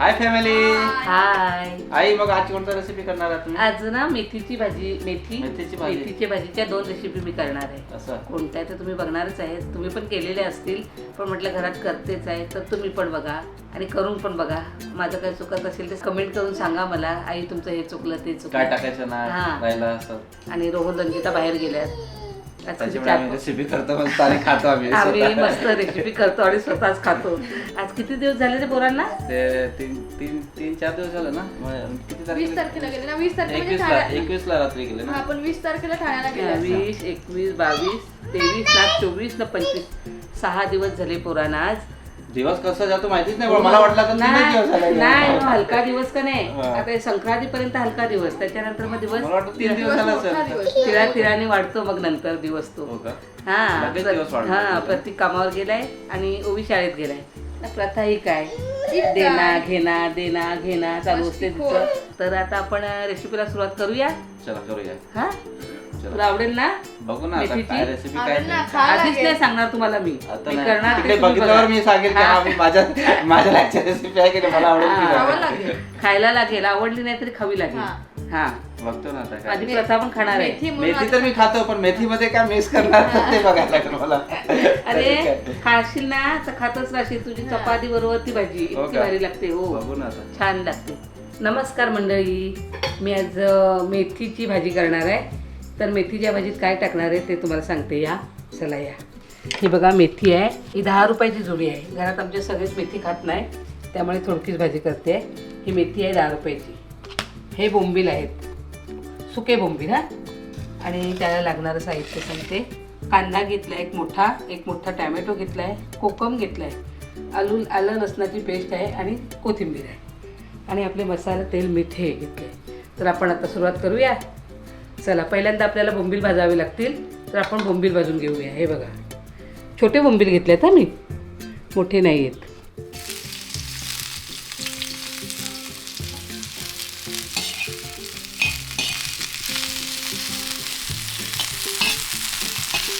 Hi family हाय आई मग आज कोणता रेसिपी करणार आहात तुम्ही आज ना मेथीची भाजी मेथी मेथीची भाजी. मेथीच्या भाजीच्या दोन रेसिपी मी करणार आहे. असं. कोणत्या ते तुम्ही बघणारच आहे तुम्ही पण केलेले असतील पण म्हटलं घरात करतेच आहे तर तुम्ही पण बघा आणि करून पण बघा. माझं काही चुकत असेल ते कमेंट करून सांगा मला. आई तुमचं हे चुकलं ते काय चुकलं टाकायचं ना हा. राहिला असं. आणि रोहन रंजिता बाहेर गेल्यात. त्याच्यामुळे आम्ही रेसिपी करतो आणि खातो आम्ही आम्ही स्वतः. मस्त रेसिपी करतो आणि स्वतःच खातो. आज किती दिवस झाले रे पोरांना? ते तीन तीन तीन चार दिवस झाले ना? मग किती वीस तारखेला गेले ना? वीस तारखेला म्हणजे एकवीस ला ठाण्या- एकवीस ला रात्री गेले हा ना पण वीस तारखेला ठाण्याला गेले. वीस एकवीस बावीस तेवीस ना चोवीस ना पंचवीस. सहा दिवस झाले पोरांना आज. दिवस कसं जातो माहितीच नाही पण मला वाटलं तर तीनच दिवस झाले. नाही नाही, हो, हलका दिवस का नाही? हा. आता संक्रांती पर्यंत हलका दिवस त्याच्यानंतर मग दिवस तीन दिवस झाले असेल. तिळाने वाढतो मग नंतर दिवस तो. हो का? हा लगेच प्र- दिवस वाढतो. हा प्रत्येक कामावर गेलाय आणि ओवी शाळेत गेलाय. ना, प्रथा ही काय? देना घेना देना घेना चालू असते तिचं तर आता आपण रेसिपीला सुरुवात करूया? चला करूया. हा? तुला आवडेल ना बघू ना आता मेथीची? काय रेसिपी काय आवडेल ना, आधीच लागेल. नाही सांगणार तुम्हाला मी आता मी नाही. करणार ते तिकडे तुम्ही बघितल्यावर बघा. मी सांगेल की हा. मी माझ्या माझ्या रेसिपी आहे की नाही मला आवडेल की. खावं नाही लागेल खायला लागेल आवडली नाही तरी खावी लागेल हा. बघतो ना आता काय माझी प्रथा पण खाणार आहे मेथी म्हणून मेथी तर मी खातो पण मेथीमध्ये काय मिक्स करणार ते बघायला लागेल मला अरे. खाशील ना तर खातच राहशील तुझी चपाती बरोबर ती भाजी हो इतकी का? भारी लागते हो बघू ना आता छान लागते नमस्कार मंडळी मी आज अ, मेथीची भाजी करणार आहे तर मेथीच्या भाजीत काय टाकणार आहे ते तुम्हाला सांगते या. चला या. ही बघा मेथी आहे. ही दहा रुपयाची जुडी आहे. घरात आमचे सगळेच मेथी खात नाही. त्यामुळे थोडकीच भाजी करते. ही मेथी आहे दहा रुपयाची. हे बोंबील आहेत. सुके बोंबील हा? आणि त्याला लागणारं साहित्य सांगते. कांदा घेतला एक मोठा एक मोठा टॅमॅटो घेतला आहे कोकम घेतला आहे आलू आलं लसणाची पेस्ट आहे आणि कोथिंबीर आहे. आणि आपले मसाला तेल मीठ हे घेतले तर आपण आता सुरुवात करूया. चला पहिल्यांदा आपल्याला बोंबील भाजावे लागतील तर आपण बोंबील भाजून घेऊया. हे बघा. छोटे बोंबील घेतले आहेत मी. मोठे नाही आहेत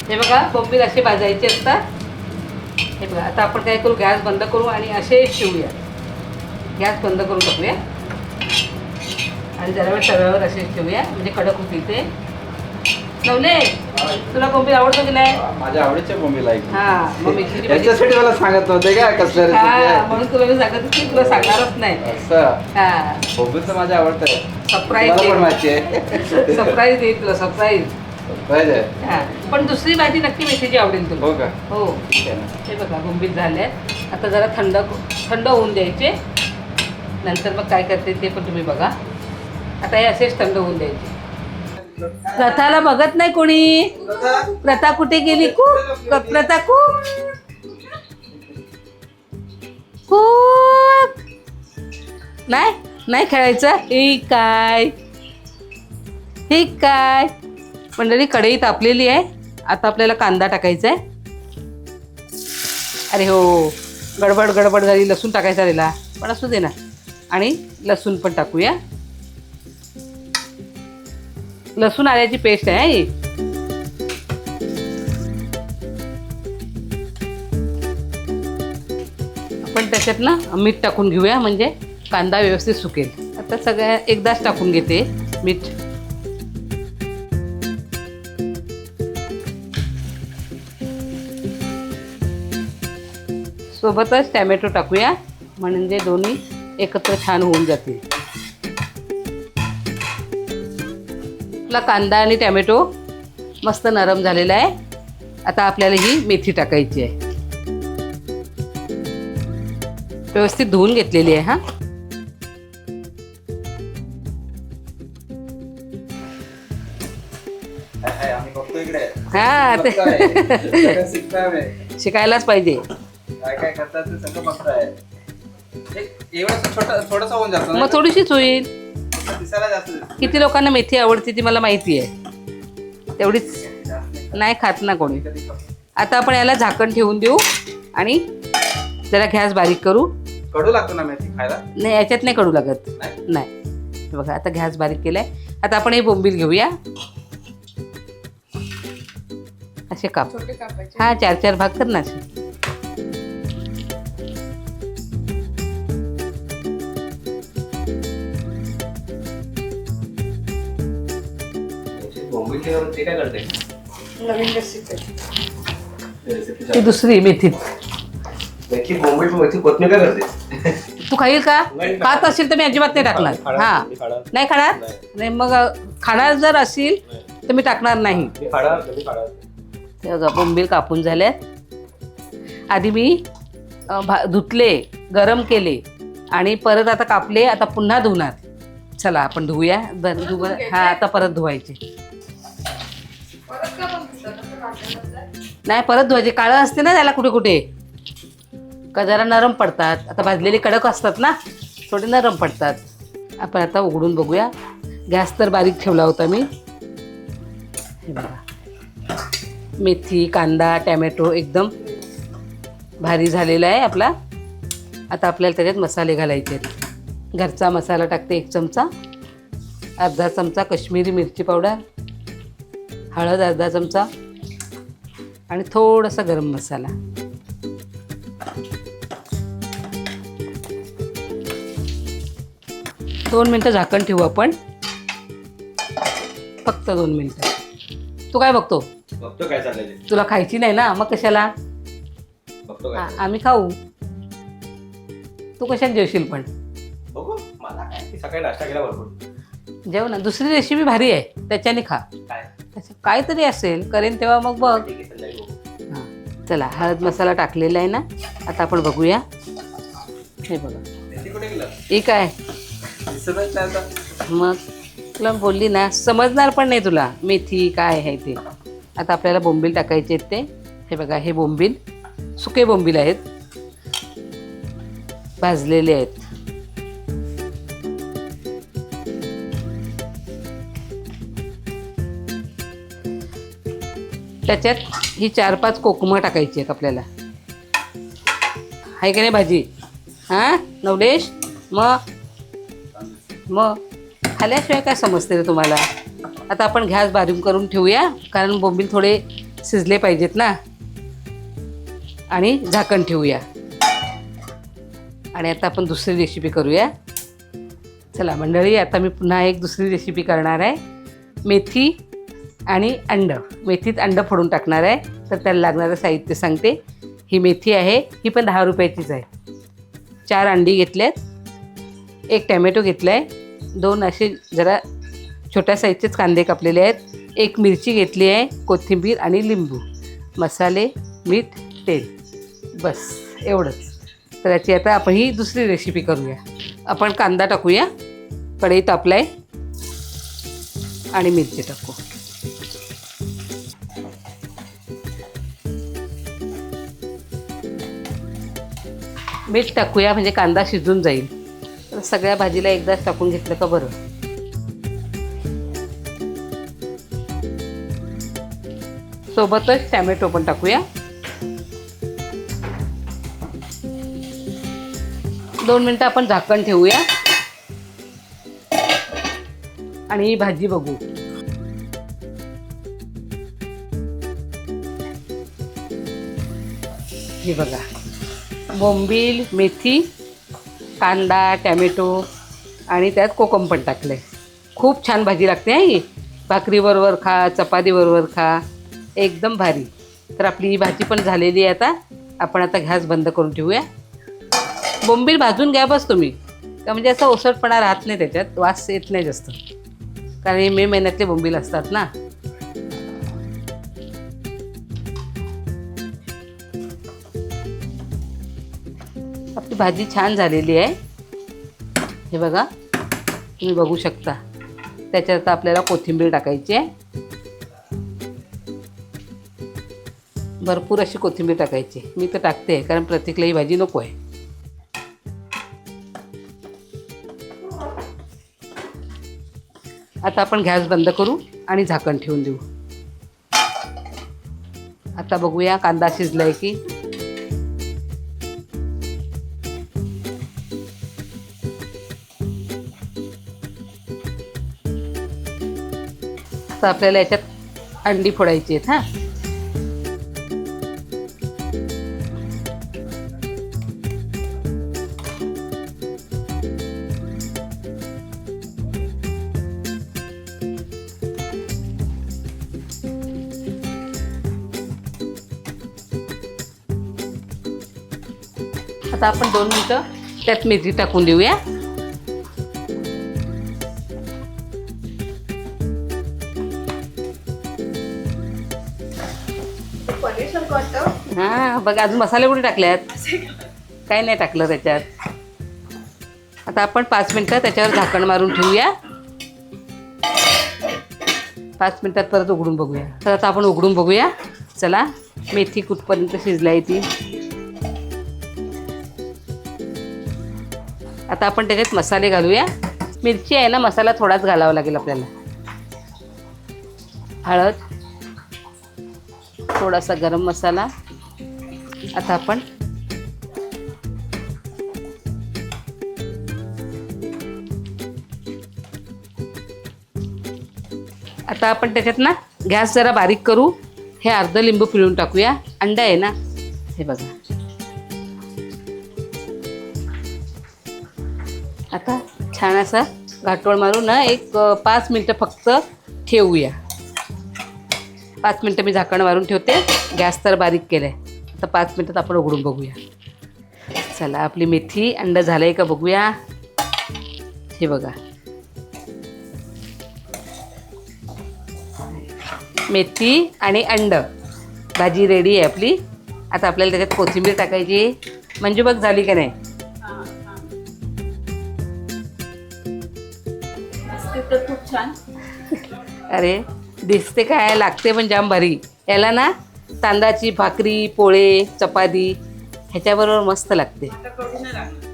हे बघा बोंबील असे भाजायचे असतात. हे बघा आता आपण काय करू गॅस बंद करू आणि असे शिवूया. गॅस बंद करून टाकूया. आणि जरा वेळ तव्यावर असे ठेवूया म्हणजे कडक होतील ते. नवले तुला बोंबील आवडतो की नाही माझ्या आवडीचे बोंबील आहे हा मग मेथीची भाजी. याच्यासाठी मला सांगत नव्हते का कसल्या हा म्हणून तुला मी सांगत होती तुला सांगणारच नाही. असं. हा. माझ्या आवडतं पण आहे. माहिती आहे. सरप्राईज देईल तुला सरप्राईज हा पण दुसरी भाजी नक्की मेथीची आवडेल तुला. हो का? हो. ठीक आहे ना. हे बघा बोंबील झाले आता जरा थंड थंड होऊन द्यायचे. नंतर मग काय करते ते पण तुम्ही बघा. आता हे असेच थंड होऊन द्यायचे. प्रथाला बघत नाही कोणी? प्रथा कुठे गेली? खूप प्रथा खूप. कूक नाही नाही खेळायचं. हे काय? ही काय? मंडळी कढई तापलेली आहे. आता आपल्याला कांदा टाकायचा आहे अरे हो गडबड गडबड झाली. लसूण टाकायचा राहिला पण असू दे ना. आणि लसूण पण टाकूया. लसूण आल्याची पेस्ट आहे ही आपण त्याच्यात ना मीठ टाकून घेऊया म्हणजे कांदा व्यवस्थित सुकेल. आता सगळ्या एकदाच टाकून घेते मीठ. सोबतच टॅमॅटो टाकूया म्हणजे दोन्ही एकत्र छान होऊन जातील. आपला कांदा आणि टॅमॅटो मस्त नरम झालेला आहे. आता आपल्याला ही मेथी टाकायची आहे. व्यवस्थित धुवून घेतलेली आहे हा. हा ते. शिकायलाच पाहिजे. मग थोडीशीच होईल. किती लोकांना मेथी आवडते ती मला माहिती आहे. तेवढीच नाही. खात ना कोणी. आता आपण याला झाकण ठेवून देऊ आणि जरा गॅस बारीक करू. कडू लागतो ना मेथी खायला? नाही याच्यात नाही कडू लागत. नाही? नाही. हे बघा आता गॅस बारीक केलाय. आता आपण हे बोंबील घेऊया. असे काप. छोटे कापायचे. हा चार चार भाग कर ना ते काय करते नवीन रेसिपी ती दुसरी मेथीत. मेथी मेथी काय करते? तू खाईल का? नाही. खात असेल तर मी अजिबात नाही टाकणार. खाणार, हा. मी खाणार. नाही खाणार? नाही. नाही मग खाणार जर असेल तर मी टाकणार नाही. मी खाणार मी खाणार. ते बघा बोंबील कापून झाल्यात आधी मी अ, भा धुतले गरम केले आणि परत आता कापले आता पुन्हा धुणार. चला आपण धुवूया बरं. हा आता परत धुवायचे. नाही परत धुवायचे. काळं असते ना त्याला कुठे कुठे? का जरा नरम पडतात. आता भाजलेले कडक असतात ना थोडे नरम पडतात. आपण आता उघडून बघूया. गॅस तर बारीक ठेवला होता मी. हे बघा. मेथी कांदा टॅमॅटो एकदम भारी झालेला आहे आपला. आता आपल्याला त्याच्यात मसाले घालायचे आहेत. घरचा मसाला टाकते एक चमचा. अर्धा चमचा कश्मीरी मिरची पावडर. हळद अर्धा चमचा. आणि थोडासा गरम मसाला. दोन मिनटं झाकण ठेवू आपण. फक्त दोन मिनटं. तू काय बघतो? बघतो काय चाललंय. तुला खायची नाही ना? मग कशाला? बघतो आ- काय आम्ही खाऊ. तू कशात जेवशील पण? बघू. मला काय? मी सकाळी नाश्ता केला भरपूर. जेव ना दुसरी रेसिपी भारी आहे. त्याच्याने खा. काय? त्याचं काहीतरी असेल करेन तेव्हा मग बघ. हां चला हळद मसाला टाकलेला आहे ना आता आपण बघूया. हे बघा. हे काय? मग तुला बोलली ना समजणार पण नाही तुला मेथी काय आहे ते. आता आपल्याला बोंबील टाकायचे आहेत ते. हे बघा हे बोंबील सुके बोंबील आहेत. भाजलेले आहेत. त्याच्यात ही चार पाच कोकमं टाकायची आहेत आपल्याला. आहे का नाही भाजी? हां? नवलेश मग मग खाल्याशिवाय काय समजते रे तुम्हाला? आता आपण गॅस बारीक करून ठेवूया कारण बोंबील थोडे शिजले पाहिजेत ना. आणि झाकण ठेवूया. आणि आता आपण दुसरी रेसिपी करूया. चला मंडळी आता मी पुन्हा एक दुसरी रेसिपी करणार आहे. मेथी आणि अंड. मेथीत अंड फोडून टाकणार आहे. तर त्याला लागणारं साहित्य सांगते. ही मेथी आहे. ही पण दहा रुपयाचीच आहे. चार अंडी घेतल्यात. एक टॅमॅटो घेतला आहे दोन असे जरा छोट्या साईजचेच कांदे कापलेले आहेत. एक मिरची घेतली आहे. कोथिंबीर आणि लिंबू. मसाले मीठ तेल. बस. एवढंच. तर याची आता आपण ही दुसरी रेसिपी करूया. आपण कांदा टाकूया. कढई तापलाय आणि मिरची टाकू. मीठ टाकूया म्हणजे कांदा शिजून जाईल. तर सगळ्या भाजीला एकदाच टाकून घेतलं का बरं? सोबतच टॅमॅटो पण टाकूया. दोन मिनटं आपण झाकण ठेवूया. आणि ही भाजी बघू. हे बघा. बोंबील मेथी कांदा टॅमॅटो आणि त्यात कोकम पण टाकलं आहे खूप छान भाजी लागते आहे ही. भाकरीबरोबर खा चपातीबरोबर खा. एकदम भारी. तर आपली ही भाजी पण झालेली आहे आता. आपण आता गॅस बंद करून ठेवूया. बोंबील भाजून घ्या बस तुम्ही. का म्हणजे असं ओसटपणा राहत नाही त्याच्यात वास येत नाही जास्त. कारण हे मे महिन्यातले बोंबील असतात ना. भाजी छान झालेली आहे. हे बघा तुम्ही बघू शकता. त्याच्यात आपल्याला कोथिंबीर टाकायची आहे. भरपूर अशी कोथिंबीर टाकायची मी तर टाकते कारण प्रत्येकला ही भाजी नको आहे. आता आपण गॅस बंद करू आणि झाकण ठेवून देऊ. आता बघूया कांदा शिजलाय की. मस्त आपल्याला याच्यात अंडी फोडायची आहेत हां. आता आपण दोन मिनटं त्यात मेथी टाकून देऊया. बघा अजून मसाले कुठे टाकल्यात काही नाही टाकलं त्याच्यात. आता आपण पाच मिनटं त्याच्यावर झाकण मारून ठेवूया. पाच मिनिटात परत उघडून बघूया. तर आता आपण उघडून बघूया. चला मेथी कुठपर्यंत शिजलाय ती. आता आपण त्याच्यात मसाले घालूया. मिरची आहे ना मसाला थोडाच घालावा लागेल आपल्याला. हळद थोडासा गरम मसाला. आता आपण आता आपण त्याच्यात ना गॅस जरा बारीक करू. हे अर्ध लिंबू पिळून टाकूया. अंडा आहे ना? हे बघा. आता छान असा घाटोळ मारून ना एक पाच मिनटं फक्त ठेवूया. पाच मिनटं मी झाकण मारून ठेवते. गॅस तर बारीक केलं आहे आता पाच मिनटात आपण उघडून बघूया. चला आपली मेथी अंड झालं आहे का बघूया. हे बघा. मेथी आणि अंड. भाजी रेडी आहे आपली. आता आपल्याला त्याच्यात कोथिंबीर टाकायची. म्हणजे बघ झाली का नाही? तर खूप छान. अरे दिसते काय लागते पण जाम भारी. याला ना तांदळाची भाकरी पोळे चपाती ह्याच्याबरोबर मस्त लागते.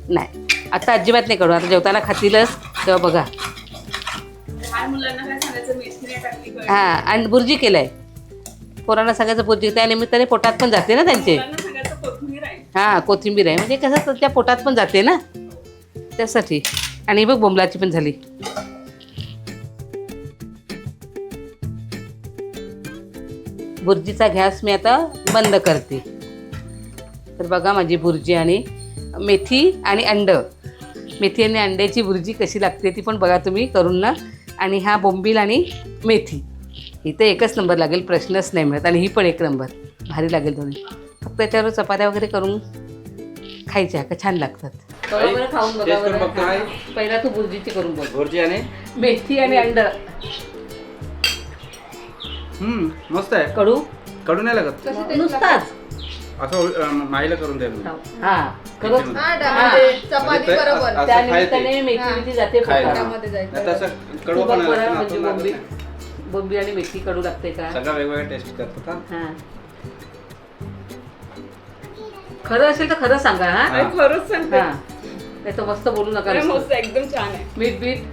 नाही. आता अजिबात नाही करू. आता जेवताना खातीलच. तेव्हा बघा. हां आणि बुर्जी केलाय. पोरांना सांगायचं बुर्जी. त्या निमित्ताने पोटात पण जाते ना त्यांचे. कोथिंबीर आहे हां कोथिंबीर आहे. म्हणजे कसं त्या पोटात पण जाते ना? त्यासाठी. आणि बघ बोंबलाची पण झाली. बुर्जीचा गॅस मी आता बंद करते. तर बघा माझी बुर्जी आणि मेथी आणि अंड. मेथी आणि अंड्याची बुर्जी कशी लागते ती पण बघा तुम्ही करून ना. आणि हा बोंबील आणि मेथी. इथं एकच नंबर लागेल प्रश्नच नाही मिळत. आणि ही पण एक नंबर. भारी लागेल दोन्ही. फक्त त्याच्यावर चपात्या वगैरे करून खायच्या का? छान लागतात. बरोबर खाऊन बघा. पहिला तू बुर्जीची करून बघ. भुर्जी आणि मेथी आणि अंड. हम्म मस्त आहे कडू कडू नाही लागत नुसताच असं अं, माईला करून द्या तुम्ही. हा. हा चपाती म्हणजे ते बरोबर असं त्या खायचे. निमित्ताने मेथी हा. मेथी जाते खायला. पोटात. मध्ये जायचं. नाही तर असं तू कडू बघ पण बरं म्हणजे बोंबी सगळं बोंबी आणि मेथी कडू लागते का वेगवेगळ्या टेस्ट करतात हा. हा खरं असेल तर खरं सांगा हा हा. खरंच सांगते हा नाही तर मस्त बोलू नका नुसतं. मस्त एकदम छान आहे मीठ बीठ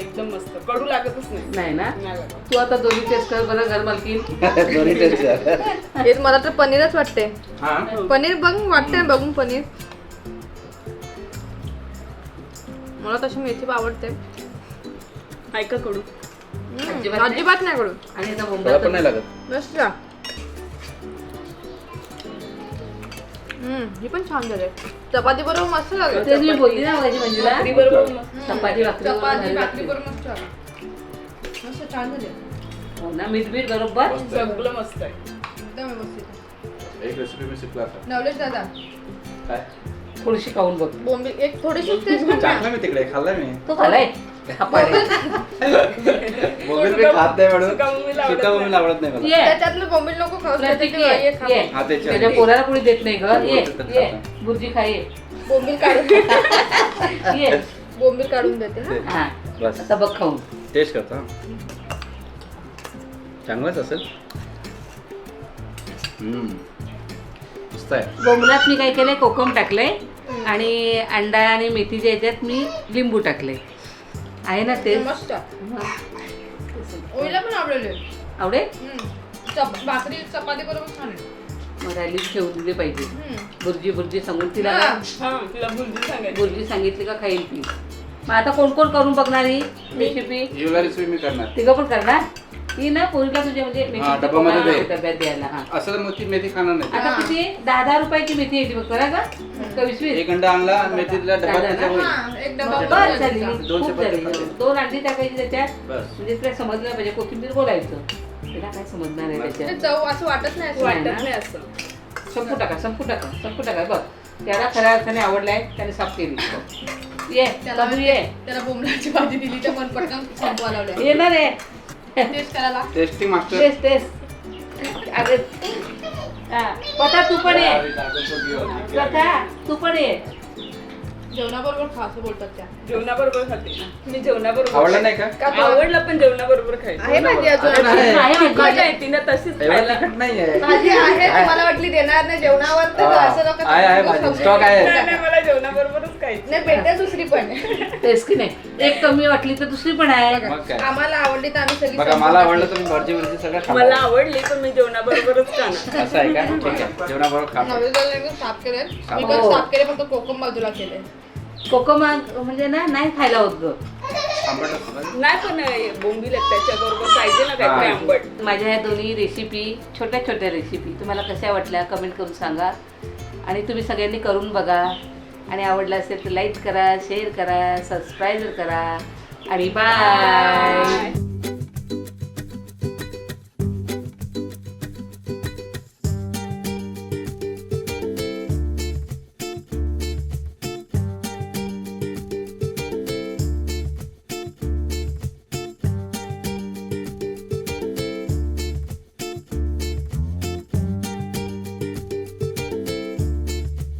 एकदम मस्त. कडू लागतच नाही. नाही ना? नाही लागत. तू आता दोन्ही टेस्ट कर बरं घर मालकीन दोन्ही टेस्ट आहे. हे मला तर पनीरच वाटते. हा? पनीर बघ वाटते बघून पनीर. मला तशी मेथी आवडते. ऐका कडू. अजिबात नाही? अजिबात नाही कडू. आणि आता मला पण नाही बोंबा लागत मस्त ही पण छान झाले चपाती बरोबर मस्त लागेल तेच मी बोलली ना माझी मंजुला भाकरी बरोबर मस्त. चपाती भाकरी चपाती भाकरी. बरोबर मस्त लागेल. मस्त छान झाले हो ना मीठ बीठ बरोबर? मस्त आहे. सगळं मस्त आहे. एकदम व्यवस्थित एक रेसिपी मी शिकला आता. नवलेश दादा. काय? थोडीशी खाऊन बघ. बोंबी एक थोडीशी टेस्ट. टाकलं मी तिकडे. खाल्लं मी. तो खालाय. बोंबील मी खात नाही म्हणून सुका बोंबील आवडत सुका बोंबील आवडत नाही मला. ये. त्याच्यातलं बोंबील नको खाऊ प्रतीक ये खा. ये. हा, त्याच्या- त्याच्या पोराला कोणी देत नाही ग. ये बोलतात ये. खाता. बुर्जी खा ये. बोंबील काढून ये. बोंबील काढून देते. हा. बस. आता बघ खाऊन. टेस्ट करतो हा. चांगलंच असेल. हम्म. मस्त आहे. बोंबलात मी काय केलंय? कोकम टाकलंय. आणि अंडा आणि मेथीच्या याच्यात मी लिंबू टाकले आहे ना ते. मस्त. ओईला पण आवडले. आवडेल चप भाकरी चपाती बरोबर छान आहे. मग राहिली ठेवून दिली पाहिजे. हम्म. बुर्जी बुर्जी सांगून तिला हा. तिला बुंदी सांगायची. बुर्जी सांगितली का खाईल ती. मग आता कोण कोण करून बघणार ही रेसिपी युला रेसिपी मी करणार. तिघं पण करणार? ही ना पोरीला तुझ्या म्हणजे मेथीची डब्यामध्ये पोळ्या दे. डब्यात द्यायला हा. असं तर मेथी मेथी खाणार नाही. आता किती? दहा दहा रुपयाची मेथी येते बघ करा का? का वीस वीस एक अंडा आणला मेथीला डबा दादा ना? त्याच्या होईल. हा, एक डबा बस भरून बस झाली द्यायचा. दोन खूप चपात्या झाली खाल्ल्या. दोन अंडी टाकायची त्याच्यात. बस. म्हणजे तुला समजलं पाहिजे कोथिंबीर बोलायचं. तिला काय समजणार आहे ते त्याच्यात? चव असं वाटत नाही असं. नाही? वाटत नाही असं. संपू टाका संपू टाका संपू टाका. बघ त्याला खऱ्या अर्थाने आवडलाय त्याने साफ केली. ये त्याला ये. त्याला बोंबलाची भाजी दिली तर मन पटकन संपवा लावल्या येणार आहे. टेस्ट करायला. टेस्टिंग मास्टर तेच तेच अरे. हा. पता तू पण ये. कथा तू पण ये. जेवणाबरोबर खा असं बोलतात त्या. जेवणाबरोबर खाते. मी जेवणाबरोबर आवडलं नाही का. आवडलं पण जेवणाबरोबर खायचं? आहे भाजी अजून. अजून आहे. आहे माझी. मजा येते ना तशीच एवढं खायला. तिखट भाजी आहे तुम्हाला वाटली देणार नाही. जेवणावर तर हा. असं नका आहे, आहे तुम्ही भाजी. खाऊ स्टॉक आहे. नाही, नाही, मला जेवणाबरोबरच नाही भेटते दुसरी पण. तेच की नाही. एक कमी वाटली तर दुसरी पण आहे. मग काय? आम्हाला आवडली तर आम्ही सगळी बघा मला. आवडलं तर मी भरजी मिरची सगळं खाणार. मला आवडली पण मी जेवणाबरोबरच खाणार. असं आहे का? ठीक आहे. जेवणाबरोबर खा. नवरीला एकदम साफ केले मी. पण हो. साफ केले फक्त कोकम बाजूला केले. कोकमा म्हणजे ना नाही खायला होत ग. आंबट असतं ना? नाही पण बोंबील त्याच्याबरोबर पाहिजे ना काहीतरी हा. आंबट. माझ्या ह्या दोन्ही रेसिपी छोट्या छोट्या रेसिपी तुम्हाला कशा वाटल्या कमेंट करून सांगा. आणि तुम्ही सगळ्यांनी करून बघा. आणि आवडलं असेल तर लाईक करा शेअर करा सबस्क्राईब करा. आणि बाय